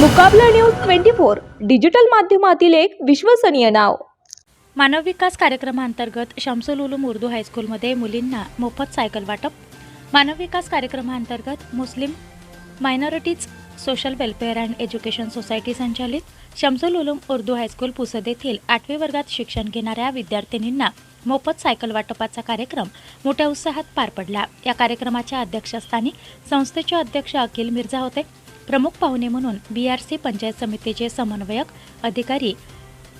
Mukabla news twenty four digital माध्यमातील एक विश्वसनीय नाव. मानव विकास कार्यक्रमांतर्गत शमसुल उलूम उर्दू हायस्कूलमध्ये मुलींना मोफत सायकल वाटप. मानव विकास कार्यक्रमांतर्गत Muslim minorities social welfare and education society संचालित शमसुल उलूम उर्दू हायस्कूल पुसद येथील आठवी वर्गात शिक्षण घेणाऱ्या विद्यार्थिनींना मोफत सायकल वाटपाचा कार्यक्रम मोठ्या उत्साहात पार पडला. या कार्यक्रमाच्या अध्यक्षस्थानी संस्थेचे अध्यक्ष अखिल मिर्झा होते. प्रमुख पाहुणे म्हणून बी आर सी पंचायत समितीचे समन्वयक अधिकारी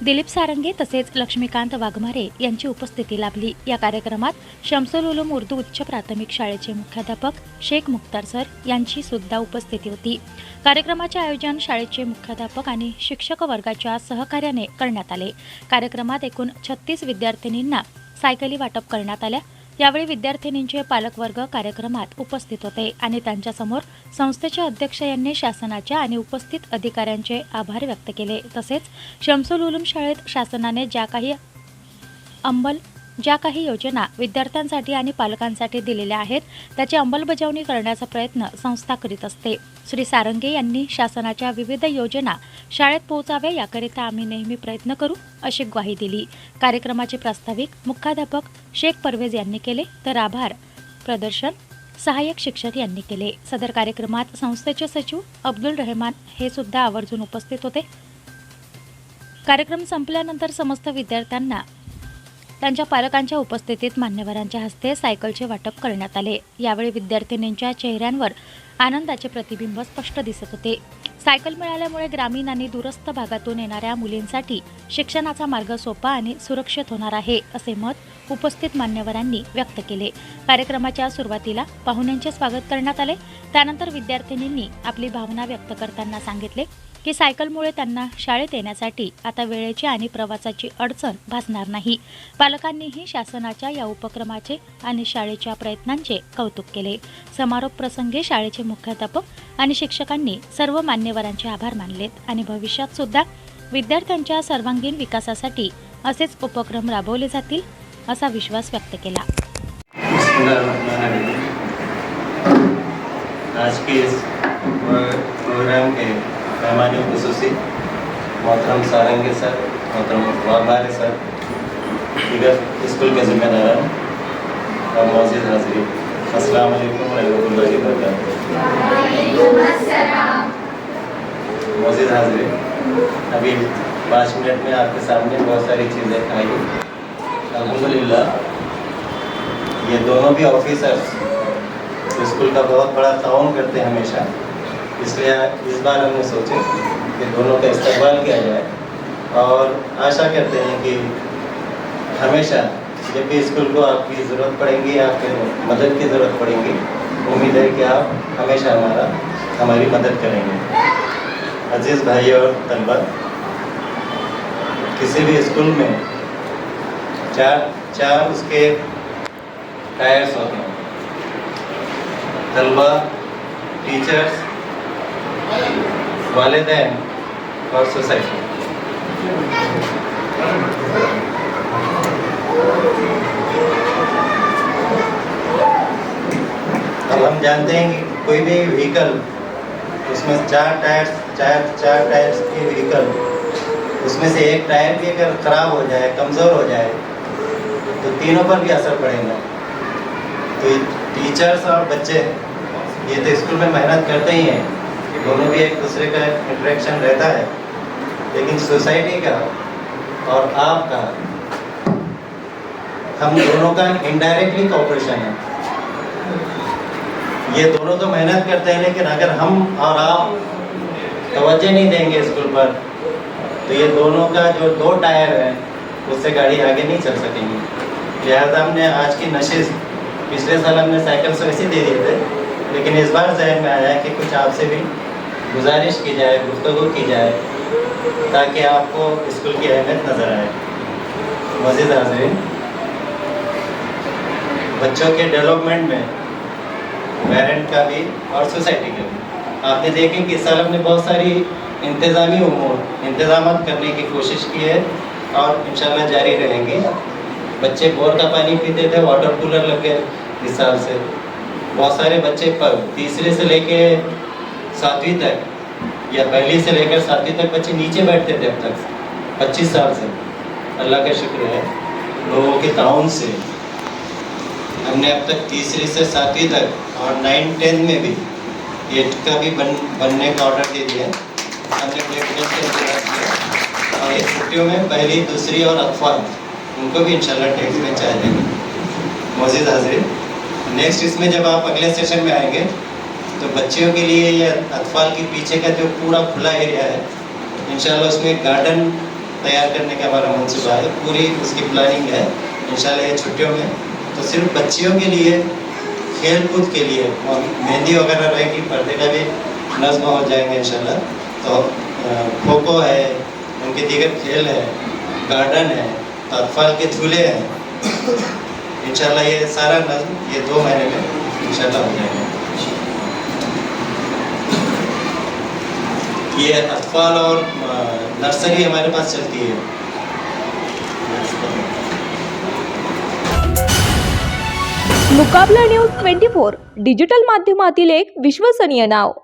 दिलीप सारंगे तसेच लक्ष्मीकांत वाघमारे यांची उपस्थिती लाभली. या कार्यक्रमात शमसुल उलूम उर्दू उच्च प्राथमिक शाळेचे मुख्याध्यापक शेख मुख्तार सर यांची सुद्धा उपस्थिती होती. कार्यक्रमाचे आयोजन शाळेचे मुख्याध्यापक आणि शिक्षक वर्गाच्या सहकार्याने करण्यात आले. कार्यक्रमात एकूण छत्तीस विद्यार्थिनींना सायकली वाटप करण्यात आल्या. यावेळी विद्यार्थिनींचे पालकवर्ग कार्यक्रमात उपस्थित होते आणि त्यांच्यासमोर संस्थेचे अध्यक्ष यांनी शासनाच्या आणि उपस्थित अधिकाऱ्यांचे आभार व्यक्त केले. तसेच शमसुल उलूम शाळेत शासनाने ज्या काही अंमल ज्या काही योजना विद्यार्थ्यांसाठी आणि पालकांसाठी दिलेल्या आहेत त्याची अंमलबजावणी करण्याचा प्रयत्न संस्था करीत असते. श्री सारंगे यांनी शासनाच्या विविध योजना शाळेत पोहोचाव्या याकरिता आम्ही नेहमी प्रयत्न करू अशी ग्वाही दिली. कार्यक्रमाचे प्रास्ताविक मुख्याध्यापक शेख परवेज यांनी केले तर आभार. प्रदर्शन सहाय्यक शिक्षक यांनी केले. सदर कार्यक्रमात संस्थेचे सचिव अब्दुल रहमान हे सुद्धा आवर्जून उपस्थित होते. कार्यक्रम संपल्यानंतर समस्त विद्यार्थ्यांना त्यांच्या पालकांच्या उपस्थितीत मान्यवरांच्या हस्ते सायकलचे वाटप करण्यात आले. यावेळी विद्यार्थिनींच्या चेहऱ्यांवर आनंदाचे प्रतिबिंब स्पष्ट दिसत होते. सायकल मिळाल्यामुळे ग्रामीण आणि दूरस्थ भागातून येणाऱ्या मुलींसाठी शिक्षणाचा मार्ग सोपा आणि सुरक्षित होणार आहे असे मत उपस्थित मान्यवरांनी व्यक्त केले. कार्यक्रमाच्या सुरुवातीला पाहुण्यांचे स्वागत करण्यात आले. त्यानंतर विद्यार्थिनींनी आपली भावना व्यक्त करताना सांगितले की सायकलमुळे त्यांना शाळेत येण्यासाठी आता वेळेची आणि प्रवासाची अडचण भासणार नाही. पालकांनीही शासनाच्या या उपक्रमाचे आणि शाळेच्या प्रयत्नांचे कौतुक केले. समारोप प्रसंगी शाळेचे मुख्याध्यापक आणि शिक्षकांनी सर्व मान्यवरांचे आभार मानलेत आणि भविष्यात सुद्धा विद्यार्थ्यांच्या सर्वांगीण विकासासाठी असेच उपक्रम राबवले जातील असा विश्वास व्यक्त केला. आज के प्रोग्राम के मेहमान खसूसी मोहतरम सारंगे सर, मोहतरम वाबारे सर दीगर स्कूल के जिम्मेदारान और मोजिद हाजिरी। अस्सलाम वालेकुम रहमतुल्लाहि व मोजिद हाजिरी। अभी पाँच मिनट में आपके सामने बहुत सारी चीज़ें आई अल्हम्दुलिल्लाह, ये दोनों भी ऑफिसर्स स्कूल का बहुत बड़ा ताउन करते हैं हमेशा। इसलिए इस बार हमने सोचे कि दोनों का इस्तेमाल किया जाए। और आशा करते हैं कि हमेशा जब भी स्कूल को आपकी ज़रूरत पड़ेगी, आपके मदद की ज़रूरत पड़ेगी, उम्मीद है कि आप हमेशा हमारा, हमारी मदद करेंगे। अज़ीज़ भाई और तलबा किसी भी स्कूल में चार चार उसके टायर्स होते हैं। तलबा टीचर्स वालदेन, और सोसाइटी अब हम जानते हैं कि कोई भी व्हीकल उसमें चार टायर्स चार चार टायर्स के व्हीकल उसमें से एक टायर भी अगर ख़राब हो जाए, कमज़ोर हो जाए तो तीनों पर भी असर पड़ेगा। तो टीचर्स और बच्चे, ये तो स्कूल में मेहनत करते ही हैं। दोनों भी एक दूसरे का इंटरेक्शन रहता है। लेकिन सोसाइटी का और आपका, हम दोनों का इनडायरेक्टली कॉपरेशन है। ये दोनों तो मेहनत करते हैं, लेकिन अगर हम और आप तवज्जो नहीं देंगे स्कूल पर तो ये दोनों का जो दो टायर है, उससे गाड़ी आगे नहीं चल सकेंगी। लिहाजा हमने आज की नशे पिछले साल हमने साइकिल से वैसे दे दिए थे। लेकिन इस बार जहन में आया कि कुछ आपसे भी गुजारिश की जाए गुफ्तु की जाए, ताकि आपको स्कूल की अहमियत नज़र आए। मज़ीद हाजरीन, बच्चों के डेवलपमेंट में, पेरेंट का भी और सोसाइटी का भी। आपने देखें कि साल हमने बहुत सारी इंतज़ामी उमूर इंतज़ाम करने की कोशिश की है और इंशाल्लाह जारी रहेंगी। बच्चे बोर का पानी पीते थे, वाटर कूलर लग गए इस साल से। बहुत सारे बच्चे पर तीसरे से लेके सातवीं तक या पहली से लेकर सातवीं तक बच्चे नीचे बैठते थे अब तक। पच्चीस साल से। अल्लाह का शुक्र है, लोगों के ताउन से। हमने अब तक तीसरी से सातवीं तक और नाइन टेंथ में भी एट का भी बन, बनने का ऑर्डर दे दिया। हमने और एक छुट्टियों में पहली, दूसरी और अफवाह उनको भी इंशाल्लाह टेस्ट में चाह देंगे हाजिर। नेक्स्ट इसमें जब आप अगले सेशन में आएँगे तो बच्चियों के लिए ये अतफाल के पीछे का जो पूरा खुला एरिया है, इंशाल्लाह उसमें गार्डन तैयार करने का हमारा मनसूबा है। पूरी उसकी प्लानिंग है, इंशाल्लाह ये छुट्टियों में। तो सिर्फ़ बच्चियों के लिए, खेल कूद के लिए, और मेहंदी वगैरह रहेगी, पर्दे का भी नज्म हो जाएँगे इंशाल्लाह। तो खो खो है, उनके दीगर खेल है गार्डन है तो अतफाल के झूले हैं। इंशाल्लाह ये सारा नज्म ये दो महीने में इंशाल्लाह हो जाएगा। ये अतफाल और नर्सरी हमारे पास चलती है। Mukabla news twenty four, digital माध्यमातील एक विश्वसनीय नाव।